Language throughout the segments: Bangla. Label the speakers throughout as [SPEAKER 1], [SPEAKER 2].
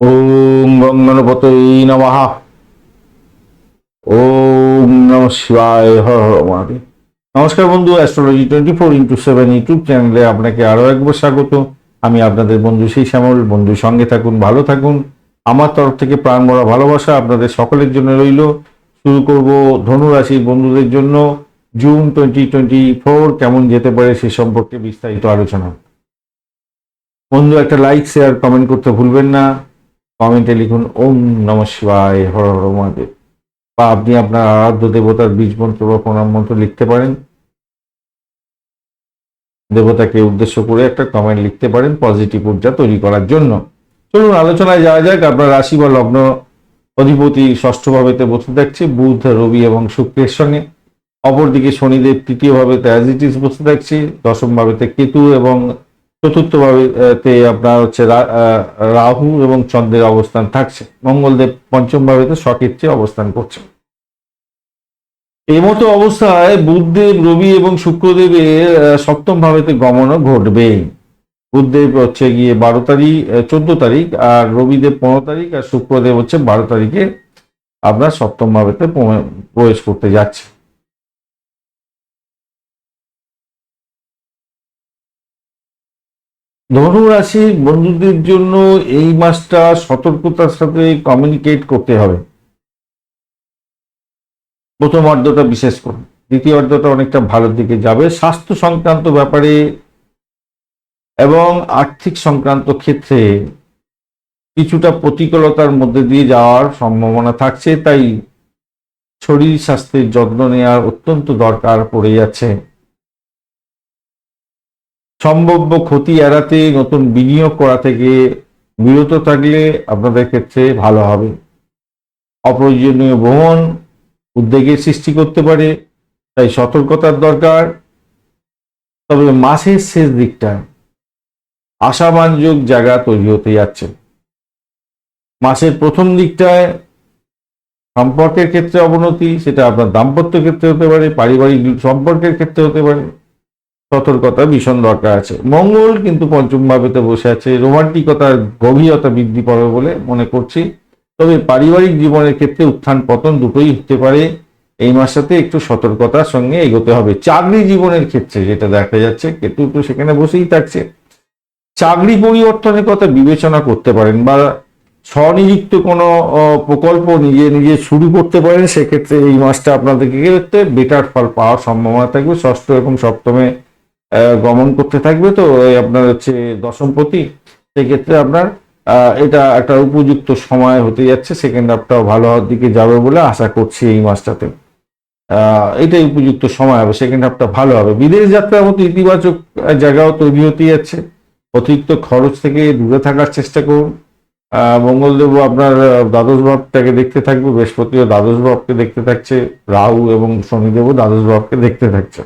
[SPEAKER 1] ওম গঙ্গনপতই নমঃ। ওম নম শিবায় হর হর মহাদেব। নমস্কার বন্ধু astrology twenty four into seven YouTube চ্যানেলে আপনাকে আরও একবার স্বাগত। আমি আপনাদের বন্ধু সেই শ্যামল। বন্ধু সঙ্গে থাকুন, ভালো থাকুন। আমার তরফ থেকে প্রাণ ভরা ভালোবাসা আপনাদের সকলের জন্য রইল। শুরু করব ধনু রাশির বন্ধুদের জন্য। জুন টোয়েন্টি টোয়েন্টি ফোর কেমন যেতে পারে সে সম্পর্কে বিস্তারিত আলোচনা। বন্ধু, একটা লাইক শেয়ার কমেন্ট করতে ভুলবেন না। কমেন্টে লিখুন, ওম নম শিবায়, হর হর মহাদেব। বা আপনি আপনার আরাধ্য দেবতার বীজ মন্ত্র বা প্রণাম মন্ত্র লিখতে পারেন। দেবতাকে উদ্দেশ্য করে একটা কমেন্ট লিখতে পারেন পজিটিভ ঊর্জা তৈরি করার জন্য। চলুন, আলোচনায় যাওয়া যাক। আপনার রাশি বা লগ্ন অধিপতি ষষ্ঠ ভাবেতে বসে থাকছে, বুধ, রবি এবং শুক্রের সঙ্গে। অপরদিকে শনিদেব তৃতীয় ভাবেতে অ্যাজ ইট ইজ বসে থাকছে দশম ভাবেতে কেতু এবং চতুর্থ ভাবেতে আপনার হচ্ছে রাহু এবং চন্দ্রের অবস্থান থাকছে। মঙ্গলদেব পঞ্চম ভাবেতে সক্ষেত্রে অবস্থান করছে। এই মতো অবস্থায় বুধদেব, রবি এবং শুক্রদেবের সপ্তম ভাবেতে গমনও ঘটবে বুধদেব হচ্ছে গিয়ে বারো তারিখ চোদ্দ তারিখ আর রবিদেব পনেরো তারিখ আর শুক্রদেব হচ্ছে বারো তারিখে আপনার সপ্তম ভাবেতে প্রবেশ করতে যাচ্ছে। ধনু রাশির বন্ধুদের জন্য এই মাসটা সতর্কতার সাথে কমিউনিকেট করতে হবে। প্রথম অর্ধটা বিশেষ করে দ্বিতীয় অর্ধটা অনেকটা ভালোর দিকে যাবে। স্বাস্থ্য সংক্রান্ত ব্যাপারে এবং আর্থিক সংক্রান্ত ক্ষেত্রে কিছুটা প্রতিকূলতার মধ্যে দিয়ে যাওয়ার সম্ভাবনা থাকছে, তাই শরীর স্বাস্থ্যের যত্ন নেওয়ার অত্যন্ত দরকার পড়ে যাচ্ছে। সম্ভাব্য ক্ষতি এড়াতে নতুন বিনিয়োগ করা থেকে বিরত থাকলে আপনাদের ক্ষেত্রে ভালো হবে। অপ্রয়োজনীয় ভ্রমণ উদ্বেগের সৃষ্টি করতে পারে, তাই সতর্কতার দরকার। তবে মাসের শেষ দিকটায় আশাবাঞ্জক জায়গা তৈরি হতে যাচ্ছে। মাসের প্রথম দিকটায় সম্পর্কের ক্ষেত্রে অবনতি, সেটা আপনার দাম্পত্য ক্ষেত্রে হতে পারে, পারিবারিক সম্পর্কের ক্ষেত্রে হতে পারে। সতর্কতা ভীষণ দরকার আছে। মঙ্গল কিন্তু পঞ্চম ভাবেতে বসে আছে। রোমান্টিকতার গভীরতা বৃদ্ধি পাবে বলে মনে করছি। তবে পারিবারিক জীবনের ক্ষেত্রে উত্থান পতন দুটোই হতে পারে। এই মাসটাতে একটু সতর্কতার সঙ্গে এগোতে হবে। চাকরি জীবনের ক্ষেত্রে যেটা দেখা যাচ্ছে, কেতু তো সেখানে বসেই থাকছে। চাকরি পরিবর্তনের কথা বিবেচনা করতে পারেন বা স্বনিযুক্ত কোনো প্রকল্প নিজে নিজে শুরু করতে পারেন, সেক্ষেত্রে এই মাসটা আপনাদেরকে বেটার ফল পাওয়ার সম্ভাবনা থাকবে। ষষ্ঠ এবং সপ্তমে গমন করতে থাকবে তো আপনার হচ্ছে দশম দশমপতি সেক্ষেত্রে আপনার এটা একটা উপযুক্ত সময় হতে যাচ্ছে সেকেন্ড হাফটাও ভালো হওয়ার দিকে যাবে বলে আশা করছি এই মাসটাতে। এটাই উপযুক্ত সময় হবে সেকেন্ড হাফটা ভালো হবে। বিদেশ যাত্রার মতো ইতিবাচক জায়গাও তৈরি হতে যাচ্ছে। অতিরিক্ত খরচ থেকে দূরে থাকার চেষ্টা করুন। মঙ্গলদেব আপনার দ্বাদশ ভাবটাকে দেখতে থাকবে, বৃহস্পতিও দ্বাদশ ভাবকে দেখতে থাকছে, রাহু এবং শনিদেবও দ্বাদশ ভাবকে দেখতে থাকছে।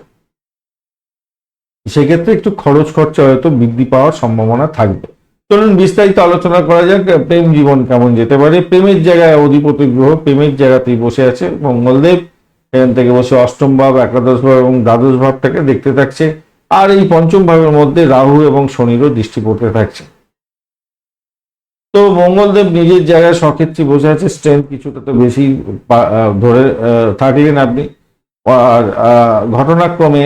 [SPEAKER 1] সেক্ষেত্রে একটু খরচ খরচা হয়তো বৃদ্ধি পাওয়ার সম্ভাবনা থাকবে। চলুন বিস্তারিত আলোচনা করা যাক প্রেম জীবন কেমন যেতে পারে। প্রেমের জায়গায় অধিপতি গ্রহ প্রেমের জায়গাতেই বসে আছে। মঙ্গলদেব এখান থেকে বসে অষ্টম ভাব, একাদশ ভাব এবং দ্বাদশ ভাবটাকে দেখতে থাকছে। আর এই পঞ্চম ভাবের মধ্যে রাহু এবং শনিরও দৃষ্টি পড়তে থাকছে। তো মঙ্গলদেব নিজের জায়গায় সক্ষেত্রে বসে আছে স্ট্রেংথ কিছুটা তো বেশি ধরে থাকলেন আপনি। আর ঘটনাক্রমে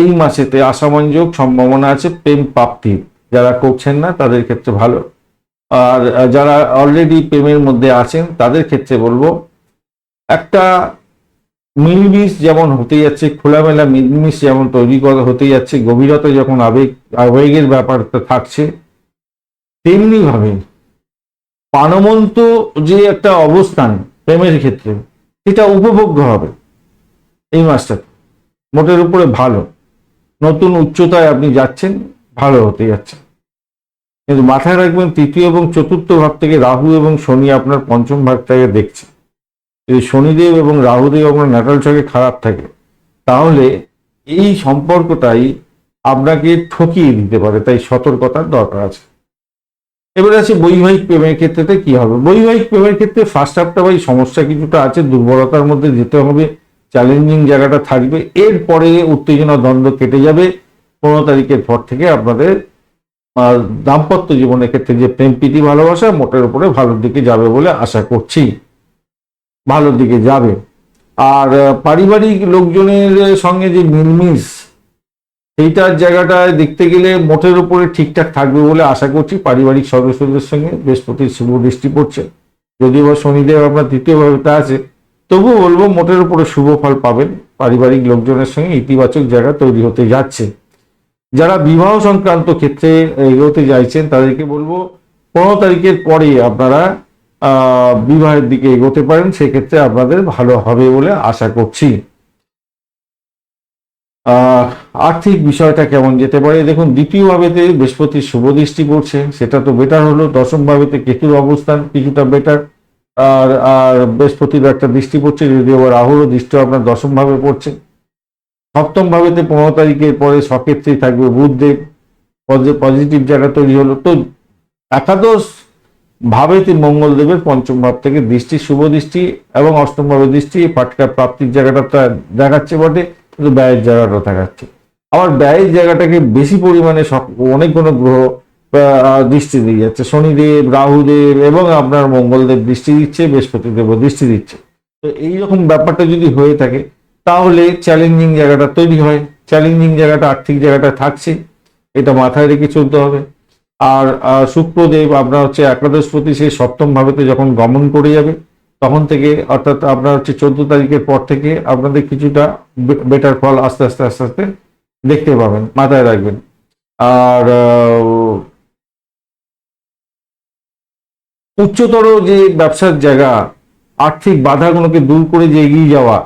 [SPEAKER 1] এই মাসেতে আসামঞ্জক সম্ভাবনা আছে, প্রেম প্রাপ্তির যারা করছেন না, তাদের ক্ষেত্রে ভালো। আর যারা অলরেডি প্রেমের মধ্যে আছেন, তাদের ক্ষেত্রে বলব, একটা মিলমিশ যেমন হতে যাচ্ছে, খোলামেলা মিলমিশ যেমন তৈরি করা হতে যাচ্ছে, গভীরতা যখন আবেগ, আবেগের ব্যাপারটা থাকছে তেমনি ভাবে প্রাণবন্ত যে একটা অবস্থান প্রেমের ক্ষেত্রে, সেটা উপভোগ্য হবে এই মাসটাতে। মোটের উপরে ভালো। নতুন উচ্চতায় আপনি যাচ্ছেন, ভালো হতে যাচ্ছে। কিন্তু মাথায় রাখবেন, তৃতীয় এবং চতুর্থ ভাব থেকে রাহু এবং শনি আপনার পঞ্চম ভাগটাকে দেখছে। যদি শনিদেব এবং রাহুদেব আপনার ন্যাটাল চকে খারাপ থাকে, তাহলে এই সম্পর্কটাই আপনাকে ঠকিয়ে দিতে পারে, তাই সতর্কতার দরকার আছে। এবার আছে বৈবাহিক প্রেমের ক্ষেত্রে কি হবে? বৈবাহিক প্রেমের ক্ষেত্রে ফার্স্ট হাফটা ভাই সমস্যা কিছুটা আছে, দুর্বলতার মধ্যে যেতে হবে চ্যালেঞ্জিং জায়গাটা থাকবে। এরপরে উত্তেজনা দ্বন্দ্ব কেটে যাবে। পনেরো তারিখের পর থেকে আপনাদের দাম্পত্য জীবনের ক্ষেত্রে যে প্রেম, প্রীতি, ভালোবাসা, মোটের উপরে ভালোর দিকে যাবে বলে আশা করছি। ভালোর দিকে যাবে। আর পারিবারিক লোকজনের সঙ্গে যে মিলমিশ, সেইটার জায়গাটায় দেখতে গেলে মোটের উপরে ঠিকঠাক থাকবে বলে আশা করছি। পারিবারিক সদস্যদের সঙ্গে বৃহস্পতির শুভ দৃষ্টি পড়ছে। যদিও শনিদেব আপনার তৃতীয়ভাবে তা আছে তবুও বলব মোটের উপরে শুভ ফল পাবেন। পারিবারিক লোকজনের সঙ্গে ইতিবাচক জায়গা তৈরি হতে যাচ্ছে। যারা বিবাহ সংক্রান্ত ক্ষেত্রে এগোতে চাইছেন তাদেরকে বলব পনেরো তারিখের পরে আপনারা বিবাহের দিকে এগোতে পারেন। সেক্ষেত্রে আপনাদের ভালো হবে বলে আশা করছি। আর্থিক বিষয়টা কেমন যেতে পারে? দেখুন দ্বিতীয় ভাবেতে বৃহস্পতির শুভ দৃষ্টি পড়ছে। সেটা তো বেটার হলো। দশম ভাবেতে কেতুর অবস্থান কিছুটা বেটার আর আর বৃহস্পতির একটা দৃষ্টি পড়ছে যদিও আবার রাহুরও দৃষ্টি আপনার দশম ভাবে পড়ছে। সপ্তম ভাবেতে পনেরো তারিখের পরে সক্ষেত্রেই থাকবে বুধদেব। পজিটিভ জায়গা তৈরি হলো। তো একাদশ ভাবেতে মঙ্গলদেবের পঞ্চম ভাব থেকে দৃষ্টি, শুভ দৃষ্টি এবং অষ্টম ভাবে দৃষ্টি ফাটকা প্রাপ্তির জায়গাটা দেখাচ্ছে বটে, কিন্তু ব্যয়ের জায়গাটা দেখাচ্ছে। আবার ব্যয়ের জায়গাটাকে বেশি পরিমাণে অনেক কোনো গ্রহ দৃষ্টি দিয়ে যাচ্ছে। শনিদেব, রাহুদেব এবং আপনার মঙ্গলদেব দৃষ্টি দিচ্ছে বৃহস্পতিদেব দৃষ্টি দিচ্ছে। তো এইরকম ব্যাপারটা যদি হয়ে থাকে, তাহলে চ্যালেঞ্জিং জায়গাটা তৈরি হয়। চ্যালেঞ্জিং জায়গাটা, আর্থিক জায়গাটা থাকছে। এটা মাথায় রেখে চলতে হবে। আর শুক্রদেব, আপনার হচ্ছে একাদশপতি সেই সপ্তম ভাবেতে যখন গমন করে যাবে, তখন থেকে, অর্থাৎ আপনার হচ্ছে চোদ্দ তারিখের পর থেকে আপনাদের কিছুটা বেটার ফল আস্তে আস্তে আস্তে আস্তে দেখতে পাবেন, মাথায় রাখবেন। আর উচ্চতর যে ব্যবসার জায়গা, আর্থিক বাধাগুলোকে দূর করে যে এগিয়ে যাওয়া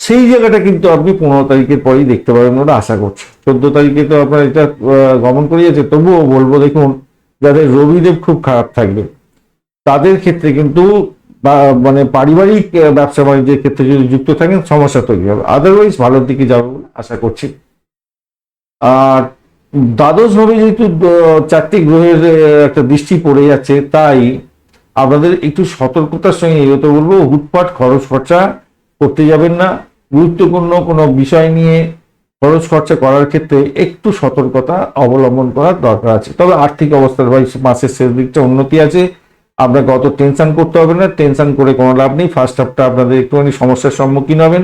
[SPEAKER 1] সেই জায়গাটা কিন্তু আপনি পনেরো তারিখের পরেই দেখতে পাবেন বলে আশা করছি। চোদ্দ তারিখে তো আপনার এটা গমন করে যাচ্ছে তবুও বলব দেখুন, যাদের রবিদেব খুব খারাপ থাকবে, তাদের ক্ষেত্রে কিন্তু মানে পারিবারিক ব্যবসা বাণিজ্যের ক্ষেত্রে যদি যুক্ত থাকেন, সমস্যা তৈরি হবে। আদারওয়াইজ ভালোর দিকে যাবে বলে আশা করছি। আর দ্বাদশ ভাবে যেহেতু চারটি গ্রহের একটা দৃষ্টি পড়ে যাচ্ছে, তাই আপনাদের একটু সতর্কতার সঙ্গে এগোতে বলব, হুটপাট খরচ খরচা করতে যাবেন না। গুরুত্বপূর্ণ কোনো বিষয় নিয়ে খরচ খরচা করার ক্ষেত্রে একটু সতর্কতা অবলম্বন করার দরকার আছে। তবে আর্থিক অবস্থার ভাই, মাসের শেষ দিকটা উন্নতি আছে। আপনাকে অত টেনশন করতে হবে না, টেনশন করে কোনো লাভ নেই। ফার্স্ট হাফটা আপনাদের একটুখানি সমস্যার সম্মুখীন হবেন,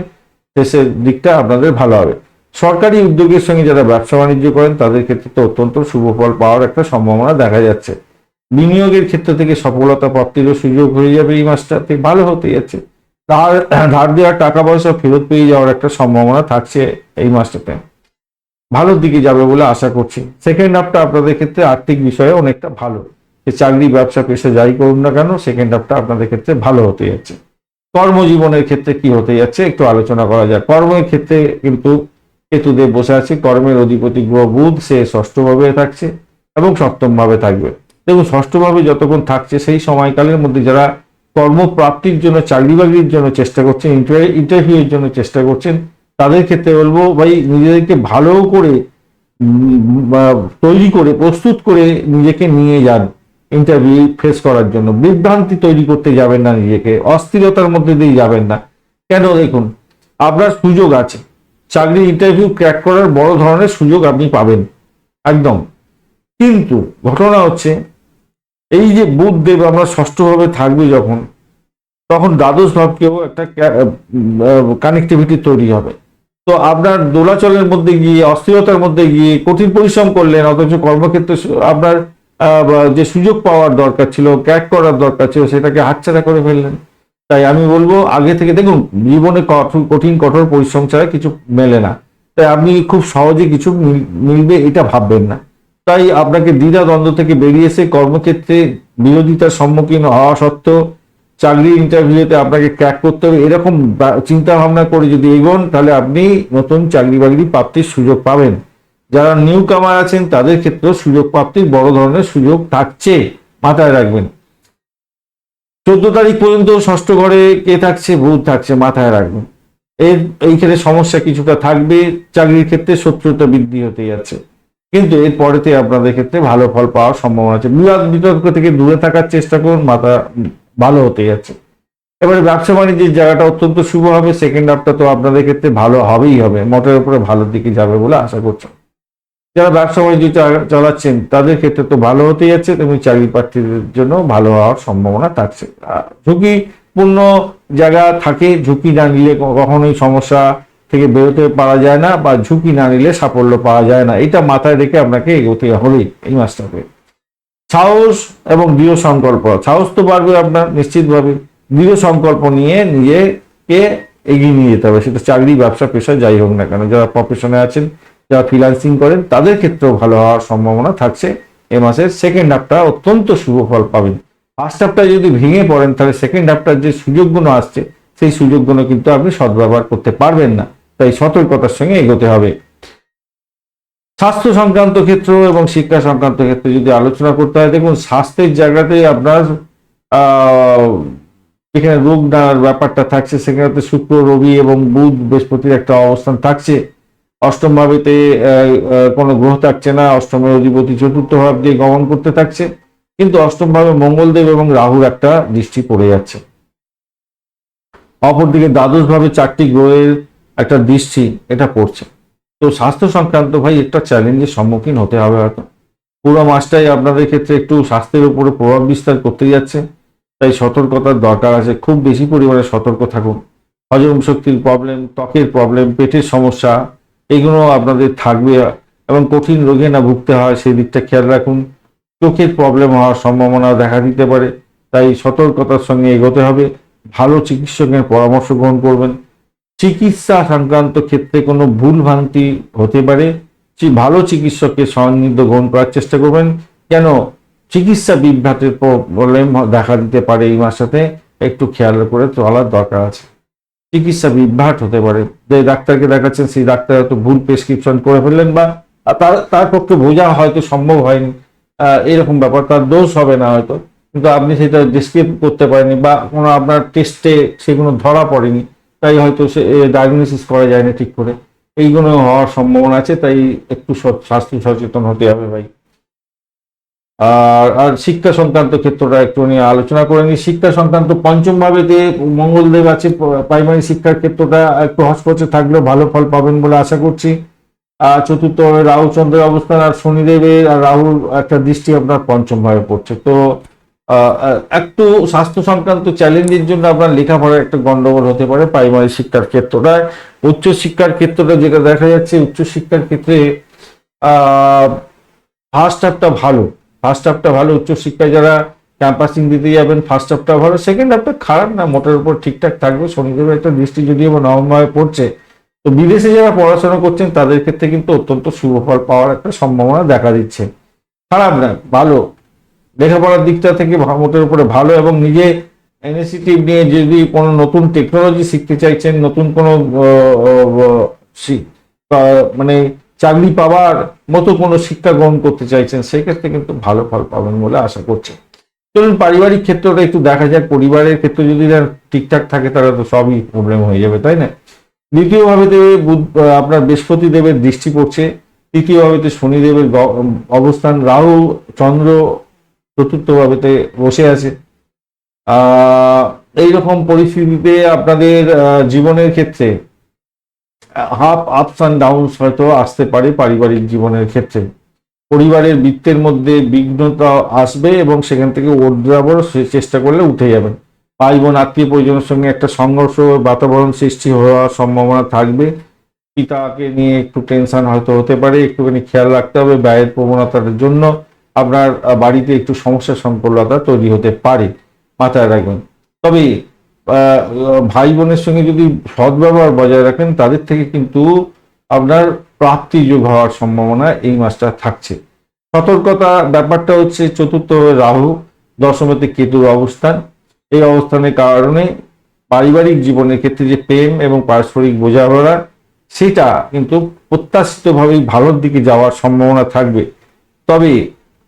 [SPEAKER 1] শেষের দিকটা আপনাদের ভালো হবে। সরকারি উদ্যোগের সঙ্গে যারা ব্যবসা বাণিজ্য করেন, তাদের ক্ষেত্রে তো অত্যন্ত শুভ ফল পাওয়ার একটা সম্ভাবনা দেখা যাচ্ছে। বিনিয়োগের ক্ষেত্র থেকে সফলতা প্রাপ্তিরও সুযোগ হয়ে যাবে এই মাসটাতে, ভালো হতে যাচ্ছে। ধার ধার দেওয়ার টাকা পয়সা ফেরত পেয়ে যাওয়ার একটা সম্ভাবনা থাকছে এই মাসটাতে। ভালোর দিকে যাবে বলে আশা করছি। সেকেন্ড হাফটা আপনাদের ক্ষেত্রে আর্থিক বিষয়ে অনেকটা ভালো। যে চাকরি, ব্যবসা, পেশা যাই করুন না কেন সেকেন্ড হাফটা আপনাদের ক্ষেত্রে ভালো হতে যাচ্ছে। কর্মজীবনের ক্ষেত্রে কি হতে যাচ্ছে একটু আলোচনা করা যায় কর্মের ক্ষেত্রে কিন্তু কেতুদেব বসে আছে, কর্মের অধিপতি গ্রহ বুধ, সে ষষ্ঠভাবে থাকছে এবং সপ্তম ভাবে থাকবে। দেখুন, ষষ্ঠভাবে যতক্ষণ থাকছে, সেই সময়কালের মধ্যে যারা কর্মপ্রাপ্তির জন্য চাকরি বাকরির জন্য চেষ্টা করছেন ইন্টারভিউ এর জন্য চেষ্টা করছেন, তাদের ক্ষেত্রে বলব, ভাই, নিজেদেরকে ভালো করে তৈরি করে, প্রস্তুত করে নিজেকে নিয়ে যান ইন্টারভিউ ফেস করার জন্য। বিভ্রান্তি তৈরি করতে যাবেন না নিজেকে, অস্থিরতার মধ্যে দিয়ে যাবেন না। কেন দেখুন, আপনার সুযোগ আছে। চাকরি ইন্টারভিউ ক্র্যাক করার বড় ধরনের সুযোগ আপনি পাবেন। একদম। কিন্তু ঘটনা হচ্ছে, এই যে বুধ দেব আমরা ষষ্ঠভাবে থাকবে যখন, তখন দ্বাদশ ভাবকেও একটা কানেক্টিভিটি তৈরি হবে। তো আপনার দোলাচলের মধ্যে গিয়ে, অস্থিরতার মধ্যে গিয়ে কঠিন পরিশ্রম করলেন, অথচ কর্মক্ষেত্রে আপনার যে সুযোগ পাওয়ার দরকার ছিল ক্যাক করার দরকার ছিল, সেটাকে হাতছাড়া করে ফেললেন। তাই আমি বলব, আগে থেকে দেখুন, জীবনে কঠিন, কঠোর পরিশ্রম ছাড়া কিছু মেলে না। তাই আপনি খুব সহজে কিছু মিল- মিলবে এটা ভাববেন না। তাই আপনাকে দ্বিধা দ্বন্দ্ব থেকে বেরিয়ে এসে কর্মক্ষেত্রে বিরোধিতার সম্মুখীন হওয়া সত্ত্বেও চাকরি ইন্টারভিউতে আপনাকে ক্র্যাক করতে হবে। এরকম চিন্তা ভাবনা করে যদি এগোন, তাহলে আপনি নতুন চাকরি বাকরি প্রাপ্তির সুযোগ পাবেন। যারা নিউ কামার আছেন, তাদের ক্ষেত্রেও সুযোগ প্রাপ্তির বড় ধরনের সুযোগ থাকছে। মাথায় রাখবেন। চোদ্দ তারিখ পর্যন্ত ষষ্ঠ ঘরে কে থাকছে বুধ থাকছে, মাথায় রাখবেন। এর, এইখানে সমস্যা কিছুটা থাকবে, চাকরির ক্ষেত্রে শত্রুতা বৃদ্ধি হতে যাচ্ছে। কিন্তু এর পরেতে আপনাদের ক্ষেত্রে ভালো ফল পাওয়ার সম্ভাবনা আছে। বিবাদ বিতর্ক থেকে দূরে থাকার চেষ্টা করুন, মাথা ভালো হতে যাচ্ছে। এবারে ব্যবসা বাণিজ্যের জায়গাটা অত্যন্ত শুভ হবে সেকেন্ড হাফটা তো আপনাদের ক্ষেত্রে ভালো হবেই হবে। মোটের উপরে ভালোর দিকে যাবে বলে আশা করছি। যারা ব্যবসা বাণিজ্য চালাচ্ছেন, তাদের ক্ষেত্রে তো ভালো হতে যাচ্ছে তেমনি চাকরি প্রার্থীদের জন্য ভালো হওয়ার সম্ভাবনা থাকছে। ঝুঁকিপূর্ণ জায়গা থাকে, ঝুঁকি না নিলে কখনোই সমস্যা থেকে বেরোতে পারা যায় না বা ঝুঁকি না নিলে সাফল্য পাওয়া যায় না। এটা মাথায় রেখে আপনাকে এগোতে হবে এই মাসটাতে সাহস এবং দৃঢ় সংকল্প। সাহস তো বাড়বে আপনার নিশ্চিতভাবে। দৃঢ় সংকল্প নিয়ে নিজেকে এগিয়ে নিয়ে যেতে হবে। সেটা চাকরি, ব্যবসা, পেশা, যাই হোক না কেন, যারা প্রফেশনে আছেন যারা ফ্রিলান্সিং করেন, তাদের ক্ষেত্রেও ভালো হওয়ার সম্ভাবনা থাকছে। এ মাসের সেকেন্ড হাফটা অত্যন্ত শুভ ফল পাবেন। ফার্স্ট হাফটা যদি ভেঙে পড়েন, তাহলে সেকেন্ড হাফটার যে সুযোগগুলো আসছে, সেই সুযোগগুলো কিন্তু আপনি সদ্ব্যবহার করতে পারবেন না। তাই সতর্কতার সঙ্গে এগোতে হবে। স্বাস্থ্য সংক্রান্ত ক্ষেত্র এবং শিক্ষা সংক্রান্ত ক্ষেত্রে যদি আলোচনা করতে হয়, দেখুন, স্বাস্থ্যের জায়গাতে আপনার যেখানে রোগ ব্যাপারটা থাকছে। সেখানে শুক্র, রবি এবং বুধ বৃহস্পতির একটা অবস্থান থাকছে। অষ্টম ভাবেতে কোনো গ্রহ থাকছে না অষ্টমের অধিপতি চতুর্থ ভাব দিয়ে গমন করতে থাকছে। কিন্তু অষ্টম ভাবে মঙ্গলদেব এবং রাহুর একটা দৃষ্টি পড়ে যাচ্ছে। অপরদিকে দ্বাদশ ভাবে চারটি গ্রহের একটা দৃষ্টি এটা পড়ছে। তো স্বাস্থ্য সংক্রান্ত ভাই একটা চ্যালেঞ্জের সম্মুখীন হতে হবে হয়তো। পুরো মাসটাই আপনাদের ক্ষেত্রে একটু স্বাস্থ্যের উপরে প্রভাব বিস্তার করতে যাচ্ছে। তাই সতর্কতার দরকার আছে। খুব বেশি পরিমাণে সতর্ক থাকুন। হজম শক্তির প্রবলেম ত্বকের প্রবলেম পেটের সমস্যা এগুলো আপনাদের থাকবে এবং কঠিন রোগে না ভুগতে হয়, সেই দিকটা খেয়াল রাখুন। চোখের প্রবলেম হওয়ার সম্ভাবনা দেখা দিতে পারে, তাই সতর্কতার সঙ্গে এগোতে হবে। ভালো চিকিৎসকের পরামর্শ গ্রহণ করবেন। চিকিৎসা সংক্রান্ত ক্ষেত্রে কোনো ভুল ভ্রান্তি হতে পারে। ভালো চিকিৎসকের সান্নিধ্য গ্রহণ করার চেষ্টা করবেন। কেন? চিকিৎসা বিভ্রাটের প্রবলেম দেখা দিতে পারে এই মাসটাতে একটু খেয়াল করে চলার দরকার আছে। চিকিৎসা বিভ্রাট হতে পারে। যে ডাক্তারকে দেখাচ্ছেন, সেই ডাক্তার হয়তো ভুল প্রেসক্রিপশন করে ফেললেন বা তার তার পক্ষে বোঝা হয়তো সম্ভব হয়নি। এরকম ব্যাপার, তার দোষ হবে না হয়তো। কিন্তু আপনি সেটা ডিসক্রিপ করতে পারেননি বা কোনো আপনার টেস্টে সেগুলো ধরা পড়েনি, তাই হয়তো সে ডায়াগনোসিস করা যায় না ঠিক করে। এইগুলো হওয়ার সম্ভাবনা আছে, তাই একটু স্বাস্থ্য সচেতন হতে হবে ভাই। আর আর শিক্ষা সংক্রান্ত ক্ষেত্রটা একটু নিয়ে আলোচনা করে নিই। শিক্ষা সংক্রান্ত পঞ্চম ভাবে যে মঙ্গলদেব আছে প্রাইমারি শিক্ষার ক্ষেত্রটা একটু হসপচে থাকলেও ভালো ফল পাবেন বলে আশা করছি। আর চতুর্থ রাহু চন্দ্রের অবস্থান আর শনিদেবের আর রাহুর একটা দৃষ্টি আপনার পঞ্চম ভাবে পড়ছে। তো একটু স্বাস্থ্য সংক্রান্ত চ্যালেঞ্জের জন্য আপনার লেখাপড়ার একটা গন্ডগোল হতে পারে প্রাইমারি শিক্ষার ক্ষেত্রটায়। উচ্চ শিক্ষার ক্ষেত্রটা যেটা দেখা যাচ্ছে, উচ্চ শিক্ষার ক্ষেত্রে ফার্স্ট হাফটা ভালো। ফার্স্ট হাফটা ভালো উচ্চশিক্ষায় যারা ক্যাম্পাসিং দিতে যাবেন ফার্স্ট হাফটা ভালো। সেকেন্ড হাফটা খারাপ না, মোটের উপর ঠিকঠাক থাকবে। শনিদেবের একটা দৃষ্টি যদিও বা নবমভাবে পড়ছে। তো বিদেশে যারা পড়াশোনা করছেন, তাদের ক্ষেত্রে কিন্তু অত্যন্ত শুভ ফল পাওয়ার একটা সম্ভাবনা দেখা দিচ্ছে। খারাপ না, ভালো। লেখাপড়ার দিকটা থেকে মোটের উপরে ভালো এবং নিজে ইনিশিয়েটিভ নিয়ে যদি কোনো নতুন টেকনোলজি শিখতে চাইছেন, নতুন কোনো মানে চাকরি পাওয়ার মতো কোনো শিক্ষা গ্রহণ করতে চাইছেন, সেই ক্ষেত্রে কিন্তু ভালো ফল পাবেন বলে আশা করছি। চলুন, পারিবারিক ক্ষেত্রটা একটু দেখা যাক, পরিবারের ক্ষেত্রে যদি ঠিকঠাক থাকে, তাহলে তো সবই প্রবলেম হয়ে যাবে, তাই না? দ্বিতীয় ভাবেতে আপনার বৃহস্পতি দেবের দৃষ্টি পড়ছে। তৃতীয় ভাবেতে শনিদেবের অবস্থান, রাহু, চন্দ্র চতুর্থ ভাবেতে বসে আছে। এইরকম পরিস্থিতিতে আপনাদের জীবনের ক্ষেত্রে হাফ আপস অ্যান্ড ডাউনস হয়তো আসতে পারে পারিবারিক জীবনের ক্ষেত্রে। পরিবারের বৃত্তের মধ্যে বিঘ্নতা আসবে এবং সেখান থেকে ওদ্রাবর চেষ্টা করলে উঠে যাবেন। ভাই বোন, আত্মীয় পরিজনের সঙ্গে একটা সংঘর্ষ, বাতাবরণ সৃষ্টি হওয়ার সম্ভাবনা থাকবে। পিতাকে নিয়ে একটু টেনশন হয়তো হতে পারে, একটুখানি খেয়াল রাখতে হবে ব্যয়ের প্রবণতার জন্য। আপনার বাড়িতে একটু সমস্যা সংকুলতা তৈরি হতে পারে। মাথায় রাখবেন। তবে ভাই বোনের সঙ্গে যদি সদ্ব্যবহার বজায় রাখেন, তাদের থেকে কিন্তু আপনার প্রাপ্তি যোগ হওয়ার সম্ভাবনা এই মাসটা থাকছে। সতর্কতা ব্যাপারটা হচ্ছে চতুর্থ রাহু দশমতে কেতুর অবস্থান। এই অবস্থানের কারণে পারিবারিক জীবনের ক্ষেত্রে যে প্রেম এবং পারস্পরিক বোঝাপড়া, সেটা কিন্তু প্রত্যাশিতভাবেই ভালোর দিকে যাওয়ার সম্ভাবনা থাকবে। তবে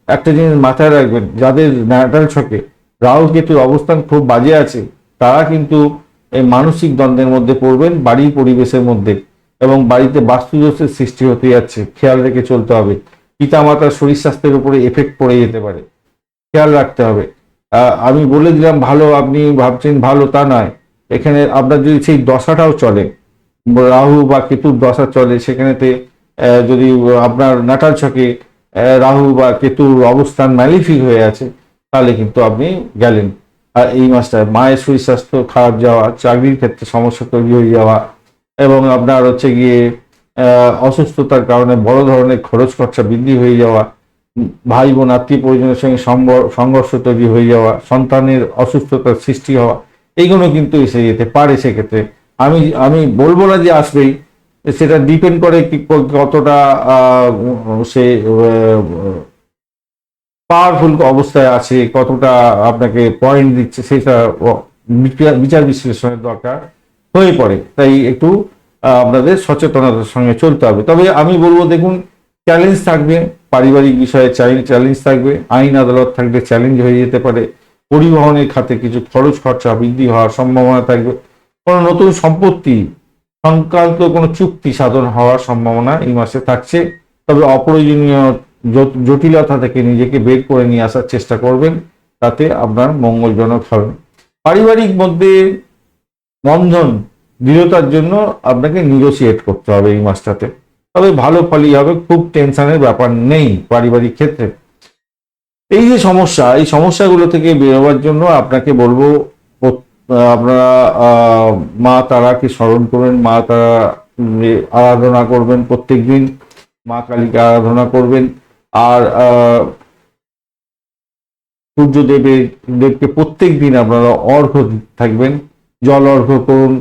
[SPEAKER 1] একটা জিনিস মাথায় রাখবেন, যাদের ন্যাটাল ছকে রাহু কেতুর অবস্থান খুব বাজে আছে তারা কিন্তু এই মানসিক দ্বন্দ্বের মধ্যে পড়বেন, বাড়ির পরিবেশের মধ্যে এবং বাড়িতে বাস্তুদোষের সৃষ্টি হতে যাচ্ছে। খেয়াল রেখে চলতে হবে। পিতামাতার শরীর স্বাস্থ্যের উপরে এফেক্ট পড়ে যেতে পারে। খেয়াল রাখতে হবে। আমি বলে দিলাম, ভালো আপনি ভাবছেন, ভালো তা নয়। এখানে আপনার যদি সেই দশাটাও চলে, রাহু বা কেতুর দশা চলে, সেখানেতে যদি আপনার নাটাল ছকে রাহু বা কেতুর অবস্থান ম্যালিফিক হয়ে আছে, তাহলে কিন্তু আপনি গেলেন। আর এই মাসটা মায়ের শরীর, স্বাস্থ্য, খারাপ যাওয়া, চাকরির ক্ষেত্রে সমস্যা তৈরি হয়ে যাওয়া এবং আপনার হচ্ছে গিয়ে অসুস্থতার কারণে বড় ধরনের খরচ খরচা বৃদ্ধি হয়ে যাওয়া, ভাই বোন, আত্মীয় পরিজনের সঙ্গে সংঘর্ষ তৈরি হয়ে যাওয়া, সন্তানের অসুস্থতার সৃষ্টি হওয়া, এইগুলো কিন্তু এসে যেতে পারে সেক্ষেত্রে। আমি আমি বলব না যে আসবেই, সেটা ডিপেন্ড করে কতটা সে পাওয়ারফুল অবস্থায় আছে, কতটা আপনাকে পয়েন্ট দিচ্ছে, সেটা বিচার- বিশ্লেষণের দরকার হয়ে পড়ে। তাই একটু আপনাদের সচেতনতার সঙ্গে চলতে হবে। তবে আমি বলব, দেখুন চ্যালেঞ্জ থাকবে, পারিবারিক বিষয়ে চ্যালেঞ্জ থাকবে, আইন আদালত থাকবে চ্যালেঞ্জ হয়ে যেতে পারে, পরিবহনের খাতে কিছু খরচ, খরচা বৃদ্ধি হওয়ার সম্ভাবনা থাকবে, কোনো নতুন সম্পত্তি, সংক্রান্ত কোনো চুক্তি সাধন হওয়ার সম্ভাবনা এই মাসে থাকছে, তবে অপ্রয়োজনীয় জটিলতা থেকে নিজেকে বের করে নিয়ে আসার চেষ্টা করবেন, তাতে আপনার মঙ্গলজনক হবে। পারিবারিক মধ্যে বন্ধন, দৃঢ়তার জন্য আপনাকে নিগোসিয়েট করতে হবে এই মাসটাতে। তবে ভালো ফলই হবে, খুব টেনশনের ব্যাপার নেই পারিবারিক ক্ষেত্রে। এই যে সমস্যা, এই সমস্যাগুলো থেকে বেরোবার জন্য আপনাকে বলব আপনারা মা তারাকে স্মরণ করবেন, মা তারা আরাধনা করবেন প্রত্যেকদিন। মা কালীকে আরাধনা করবেন। আর সূর্যদেবের দেবকে প্রত্যেক দিন আপনারা অর্ঘ্য দিতে থাকবেন। জল অর্ঘ্য করুন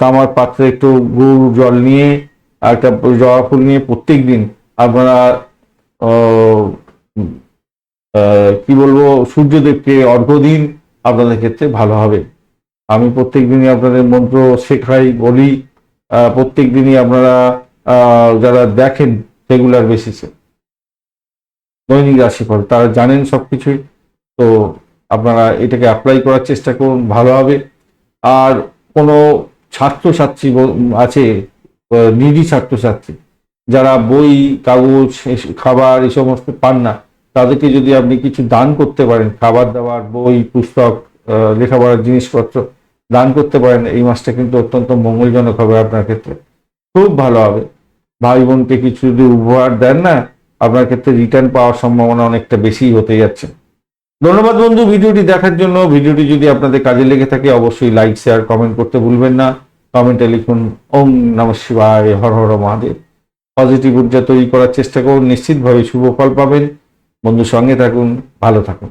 [SPEAKER 1] তামার পাত্রে একটু গুড় জল নিয়ে একটা জবা ফুল নিয়ে প্রত্যেক দিন আপনারা কি বলব, সূর্যদেবকে অর্ঘ্য দিন, আপনাদের ক্ষেত্রে ভালো হবে। আমি প্রত্যেক দিনই আপনাদের মন্ত্র শেখাই, বলি প্রত্যেক দিনই আপনারা যারা দেখেন, রেগুলার বেসিসে দৈনিক রাশিফল, তারা জানেন সব কিছুই তো আপনারা এটাকে অ্যাপ্লাই করার চেষ্টা করুন, ভালো হবে। আর কোনো ছাত্রছাত্রী আছে নিডি ছাত্রছাত্রী, যারা বই, কাগজ খাবার এই সমস্ত পান না, তাদেরকে যদি আপনি কিছু দান করতে পারেন, খাবার দাবার, বই, পুস্তক লেখাপড়ার জিনিসপত্র দান করতে পারেন, এই মাসটা কিন্তু অত্যন্ত মঙ্গলজনক হবে আপনার ক্ষেত্রে। খুব ভালো হবে। ভাই বোনকে কিছু যদি উপহার দেন না আপনার ক্ষেত্রে রিটার্ন পাওয়ার সম্ভাবনা অনেকটা বেশি হতে যাচ্ছে। ধন্যবাদ বন্ধু ভিডিওটি দেখার জন্য। ভিডিওটি যদি আপনাদের কাজে লেগে থাকে, অবশ্যই লাইক শেয়ার কমেন্ট করতে ভুলবেন না। কমেন্টে লিখুন, ওম নম শিবায়, হর হর মহাদেব। পজিটিভ ঊর্জা তৈরি করার চেষ্টা করুন। নিশ্চিতভাবে শুভ ফল পাবেন। বন্ধু সঙ্গে থাকুন, ভালো থাকুন।